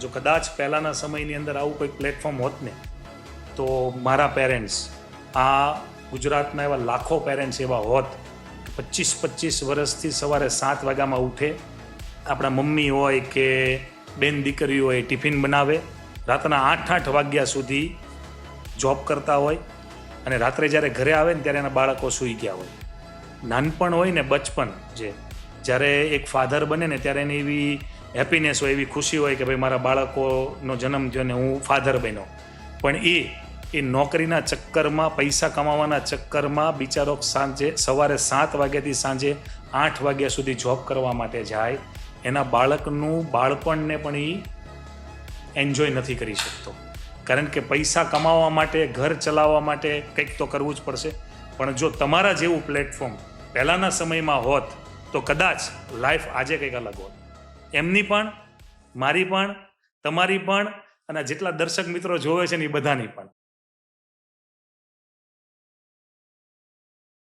જો કદાચ પહેલાંના સમયની અંદર આવું કોઈ પ્લેટફોર્મ હોત ને, તો મારા પેરેન્ટ્સ આ ગુજરાતના એવા લાખો પેરેન્ટ્સ એવા હોત, પચીસ પચીસ વર્ષથી સવારે સાત વાગ્યામાં ઉઠે, આપણા મમ્મી હોય કે બેન દીકરીઓ હોય, ટિફિન બનાવે, રાતના આઠ આઠ વાગ્યા સુધી જોબ કરતા હોય અને રાત્રે જ્યારે ઘરે આવે ને ત્યારે એના બાળકો સૂઈ ગયા હોય. નાનપણ હોય ને બચપન જે, જ્યારે એક ફાધર બને ને ત્યારે એની એવી હેપીનેસ હોય એવી ખુશી હોય કે ભાઈ મારા બાળકોનો જન્મ થયો ને હું ફાધર બન્યો. પણ એ એ નોકરીના ચક્કરમાં, પૈસા કમાવાના ચક્કરમાં બિચારો સાંજે સવારે સાત વાગ્યાથી સાંજે આઠ વાગ્યા સુધી જોબ કરવા માટે જાય. એના બાળકનું બાળપણને પણ એ એન્જોય નથી કરી શકતો. કારણ કે પૈસા કમાવા માટે, ઘર ચલાવવા માટે કંઈક તો કરવું જ પડશે. પણ જો તમારા જેવું પ્લેટફોર્મ પહેલાંના સમયમાં હોત તો કદાચ લાઈફ આજે કંઈક અલગ હોત. એમની પણ, મારી પણ, તમારી પણ, અને જેટલા દર્શક મિત્રો જોવે છે ને એ બધાની પણ.